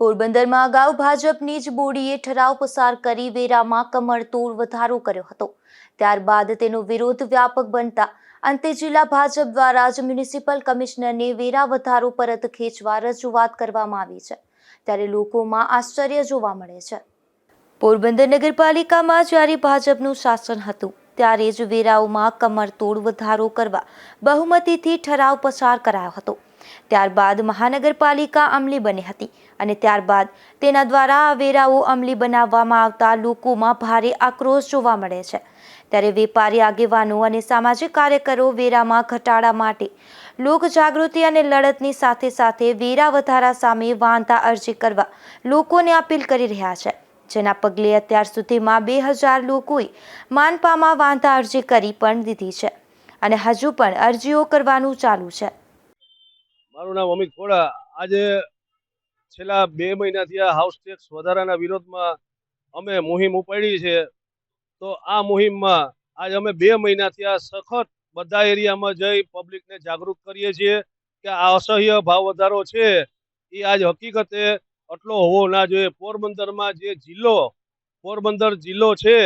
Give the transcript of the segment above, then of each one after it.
પોરબંદરમાં અગાઉ ભાજપની જ બોડીએ ઠરાવ પસાર કરી વેરામાં કમરતોડ વધારો કર્યો હતો. ત્યારબાદ તેનો વિરોધ વ્યાપક બનતા અંતે જિલ્લા ભાજપ દ્વારા જ મ્યુનિસિપલ કમિશનરને વેરા વધારો પરત ખેંચવા રજૂઆત કરવામાં આવી છે. ત્યારે લોકોમાં આશ્ચર્ય જોવા મળે છે. પોરબંદર નગરપાલિકામાં જ્યારે ભાજપનું શાસન હતું, ત્યારે જ વેરાઓમાં કમરતોડ વધારો કરવા બહુમતીથી ઠરાવ પસાર કરાયો હતો. ત્યારબાદ મહાનગરપાલિકા અમલી બની હતી અને ત્યારબાદ તેના દ્વારા વેરાઓ અમલી બનાવવામાં આવતા લોકોમાં ભારે આક્રોશ જોવા મળે છે. ત્યારે વેપારી આગેવાનો અને સામાજિક કાર્યકરો વેરામાં ઘટાડા માટે લોક જાગૃતિ અને લડતની સાથે સાથે વેરા વધારા સામે વાંધા અરજી કરવા લોકોને અપીલ કરી રહ્યા છે. જેના પગલે અત્યાર સુધીમાં બે હજાર લોકોએ માનપામાં વાંધા અરજી કરી પણ દીધી છે અને હજુ પણ અરજીઓ કરવાનું ચાલુ છે. મારું નામ અમિત ખોડા. આજે છેલ્લા બે મહિનાથી આ હાઉસ ટેક્સ વધારાના વિરોધમાં અમે મુહિમ ઉપાડી છે. તો આ મુહિમમાં આજ અમે બે મહિનાથી આ સખત બધા એરિયામાં જઈ પબ્લિકને જાગૃત કરીએ છીએ કે આ અસહ્ય ભાવ વધારો છે. એ આજ હકીકતે આટલો હોવો ના જોઈએ. પોરબંદરમાં જે જિલ્લો, પોરબંદર જિલ્લો છે,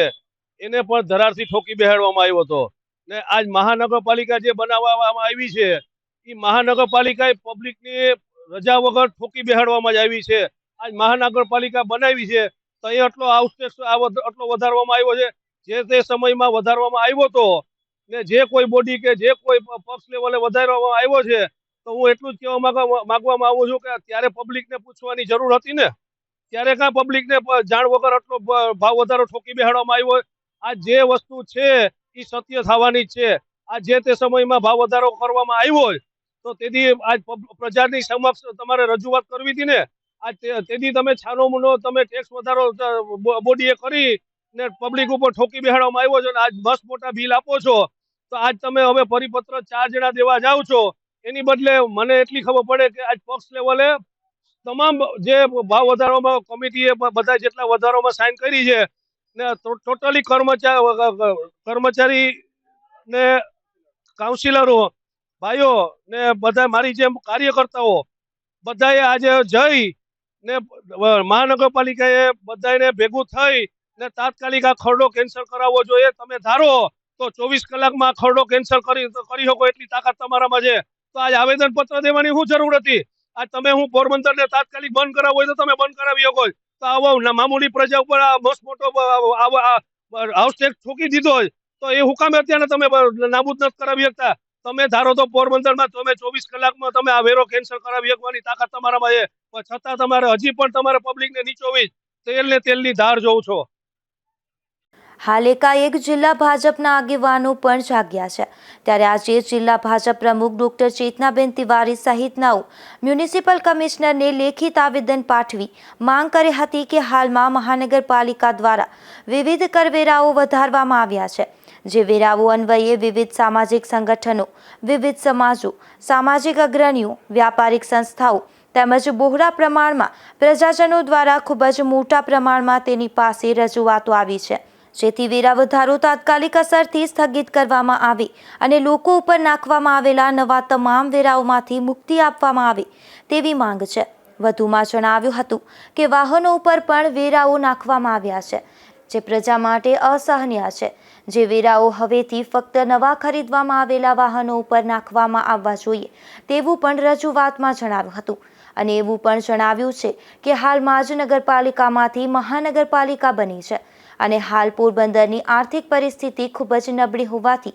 એને પણ ધરારથી ઠોકી બેહાડવામાં આવ્યો હતો. ને આજ મહાનગરપાલિકા જે બનાવવામાં આવી છે એ મહાનગરપાલિકાએ પબ્લિકની રજા વગર ઠોકી બેહાડવામાં જ આવી છે. આજ મહાનગરપાલિકા બનાવી છે, તો એ આટલો હાઉસ ટેક્સ આટલો વધારવામાં આવ્યો છે. જે તે સમયમાં વધારવામાં આવ્યો હતો ને જે કોઈ બોડી કે જે કોઈ પક્ષ લેવલે વધારવામાં આવ્યો છે, તો હું એટલું જ કહેવા માંગવા, માંગવામાં આવું છું કે ત્યારે પબ્લિકને પૂછવાની જરૂર હતી ને, ત્યારે કાં પબ્લિકને જાણ વગર આટલો ભાવ વધારો ઠોકી બેહાડવામાં આવ્યો? આ જે વસ્તુ છે એ સત્ય થવાની છે. આ જે તે સમયમાં ભાવ વધારો કરવામાં આવ્યો હોય તો તેથી આજ પ્રજાની સમક્ષ તમારે રજૂઆત કરવી હતી ને? આજ તેથી તમે છાનો મુનો, તમે ટેક્સ વધારો બોડીએ કરી ને પબ્લિક ઉપર ઠોકી બેહાડવામાં આવ્યો છે ને આજ મસ્ત મોટા બિલ આપો છો. તો આજ તમે હવે પરિપત્ર ચાર જણા દેવા જાઓ છો. એની બદલે મને એટલી ખબર પડે કે આજ પક્ષ લેવલે તમામ જે ભાવ વધારોમાં કમિટીએ બધા જેટલા વધારોમાં સાઇન કરી છે ને ટોટલી કર્મચારી કર્મચારી ને કાઉન્સિલરો ભાઈઓ, ને બધા મારી જેમ કાર્યકર્તાઓ બધાએ આજે જઈ ને મહાનગરપાલિકાએ બધાને ભેગું થઈ, ને તાત્કાલિક આ ખરડો કેન્સલ કરાવવો જોઈએ. તમે ધારો, તો ચોવીસ કલાકમાં ખરડો કેન્સલ કરી કરી શકો એટલી તાકાત તમારામાં છે. તો આજ આવેદન પત્ર દેવાની શું જરૂર હતી આજ તમે હું પોરબંદરને તાત્કાલિક બંધ કરાવવો હોય તો તમે બંધ કરાવી શકો તો આવો મામૂલી પ્રજા ઉપર આ મસ્ત મોટો હાઉસ ટેક્સ ઠોકી દીધો તો એ હુકામે અત્યારે તમે નાબૂદ નથી કરાવી શકતા. તમે ધારો તો પોરબંદરમાં તમે ચોવીસ કલાકમાં તમે આ વેરો કેન્સલ કરાવી શકવાની તાકાત તમારામાં છે. પણ છતાં તમારે હજી પણ તમારે પબ્લિકને નીચોવી તેલ ને તેલની ધાર જોઉં છો. હાલ એકાએક જિલ્લા ભાજપના આગેવાનો પણ જાગ્યા છે. ત્યારે આજે જિલ્લા ભાજપ પ્રમુખ ડોક્ટર ચેતનાબેન તિવારી સહિતનાઓ મ્યુનિસિપલ કમિશનરને લેખિત આવેદન પાઠવી માંગ કરી હતી કે હાલમાં મહાનગરપાલિકા દ્વારા વિવિધ કરવેરાઓ વધારવામાં આવ્યા છે. જે વેરાઓ અન્વયે વિવિધ સામાજિક સંગઠનો, વિવિધ સમાજો, સામાજિક અગ્રણીઓ, વ્યાપારિક સંસ્થાઓ તેમજ બહોળા પ્રમાણમાં પ્રજાજનો દ્વારા ખૂબ જ મોટા પ્રમાણમાં તેની પાસે રજૂઆતો આવી છે. જેથી વેરા વધારો તાત્કાલિક અસરથી સ્થગિત કરવામાં આવે અને લોકો ઉપર નાખવામાં આવેલા નવા તમામ વેરાઓમાંથી મુક્તિ આપવામાં આવે તેવી માંગ છે. વધુમાં જણાવ્યું હતું કે વાહનો ઉપર પણ વેરાઓ નાખવામાં આવ્યા છે. જે પ્રજા માટે અસહનીય છે. જે વેરાઓ હવેથી ફક્ત નવા ખરીદવામાં આવેલા વાહનો ઉપર નાખવામાં આવવા જોઈએ, તેવું પણ રજૂઆતમાં જણાવ્યું હતું. અને એવું પણ જણાવ્યું છે કે હાલમાં જ નગરપાલિકામાંથી મહાનગરપાલિકા બની છે. અને હાલ પોરબંદરની આર્થિક પરિસ્થિતિ ખૂબ જ નબળી હોવાથી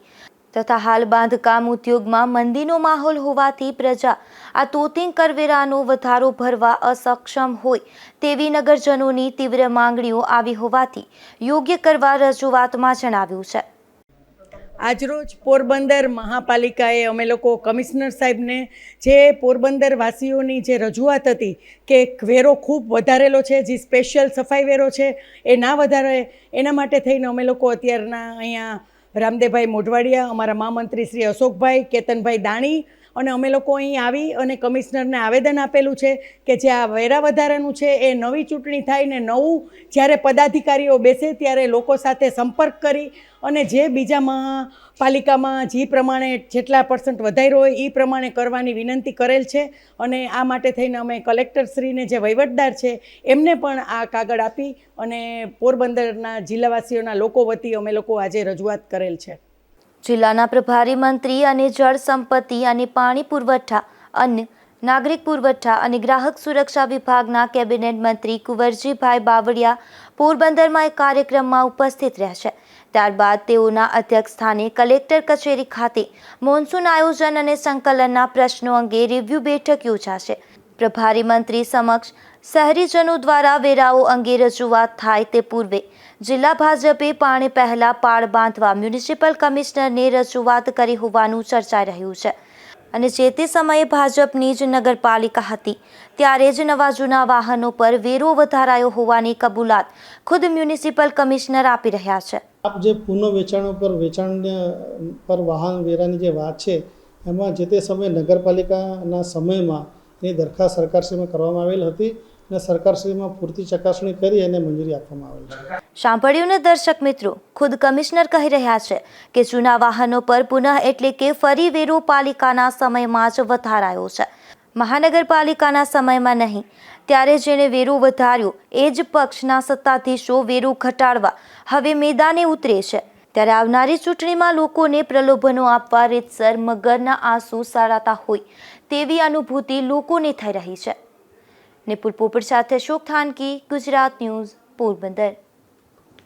તથા હાલ બાંધકામ ઉદ્યોગમાં મંદીનો માહોલ હોવાથી પ્રજા આ તોતિંગ કરવેરાનો વધારો ભરવા અસક્ષમ હોય તેવી નગરજનોની તીવ્ર માંગણીઓ આવી હોવાથી યોગ્ય કરવા રજૂઆતમાં જણાવ્યું છે. આજરોજ પોરબંદર મહાપાલિકાએ અમે લોકો કમિશનર સાહેબને જે પોરબંદર વાસીઓની જે રજૂઆત હતી કે વેરો ખૂબ વધારેલો છે, જે સ્પેશિયલ સફાઈ વેરો છે, એ ના વધારે, એના માટે થઈને અમે લોકો અત્યારના અહીંયા રામદેવભાઈ મોઢવાડિયા અમારા મહામંત્રી શ્રી અશોકભાઈ કેતનભાઈ દાણી અને અમે લોકો અહીં આવી અને કમિશનરને આવેદન આપેલું છે કે જે આ વેરા વધારાનું છે એ નવી ચૂંટણી થાય ને નવું જ્યારે પદાધિકારીઓ બેસે ત્યારે લોકો સાથે સંપર્ક કરી અને જે બીજા મહાપાલિકામાં જે પ્રમાણે જેટલા પર્સન્ટ વધાર્યો હોય એ પ્રમાણે કરવાની વિનંતી કરેલ છે અને આ માટે થઈને અમે કલેક્ટરશ્રીને જે વહીવટદાર છે એમને પણ આ કાગળ આપી અને પોરબંદરના જિલ્લાવાસીઓના લોકો વતી અમે લોકો આજે રજૂઆત કરેલ છે. જિલ્લાના પ્રભારી મંત્રી અને જળ સંપત્તિ અને પાણી પુરવઠા અન્ય નાગરિક પુરવઠા અને ગ્રાહક સુરક્ષા વિભાગના કેબિનેટ મંત્રી કુંવરજીભાઈ બાવળિયા પોરબંદરમાં એક કાર્યક્રમમાં ઉપસ્થિત રહેશે ત્યારબાદ તેઓના અધ્યક્ષ સ્થાને કલેક્ટર કચેરી ખાતે મોન્સૂન આયોજન અને સંકલનના પ્રશ્નો અંગે રિવ્યૂ બેઠક યોજાશે. પ્રભારી મંત્રી સમક્ષ શહેરીજનો દ્વારા વેરાઓ અંગે રજૂઆત થાય તે પૂર્વે જિલ્લા ભાજપે પાણી પહેલા પાળ બાંધવા મ્યુનિસિપલ કમિશનરને રજૂઆત કરી હોવાનું ચર્ચાઈ રહ્યું છે. અને જે તે સમયે ભાજપની જ નગરપાલિકા હતી, ત્યારે જ નવા જૂના વાહનો પર વેરો વધારાયો હોવાની કબૂલાત ખુદ મ્યુનિસિપલ કમિશનર આપી રહ્યા છે. આપ જે પુનઃ વેચાણ પર વેચાણ પર વાહન વેરાની જે વાત છે, એમાં જે તે સમયે નગરપાલિકાના સમયમાં એની દરખાસ્ત સરકારશ્રીમાં કરવામાં આવેલ હતી અને સરકારશ્રીમાં પૂરતી ચકાસણી કરી અને મંજૂરી આપવામાં આવેલ છે. સાંભળ્યું ને દર્શક મિત્રો, ખુદ કમિશનર કહી રહ્યા છે કે જૂના વાહનો પર પુનઃ એટલે કે ફરી વેરો પાલિકાના સમયમાં જ વધારાયો છે. મહાનગરપાલિકાના સમયમાં નહીં. ત્યારે જેણે વેરો વધાર્યો, એ જ પક્ષના સત્તાધીશો વેરો ઘટાડવા હવે મેદાને ઉતરે છે. ત્યારે આવનારી ચૂંટણીમાં લોકોને પ્રલોભનો આપવા રીતસર મગરના આંસુ સારાતા હોય તેવી અનુભૂતિ લોકોને થઈ રહી છે. નિપુલ પોપટ સાથે શોક થાનકી, ગુજરાત ન્યૂઝ પોરબંદર.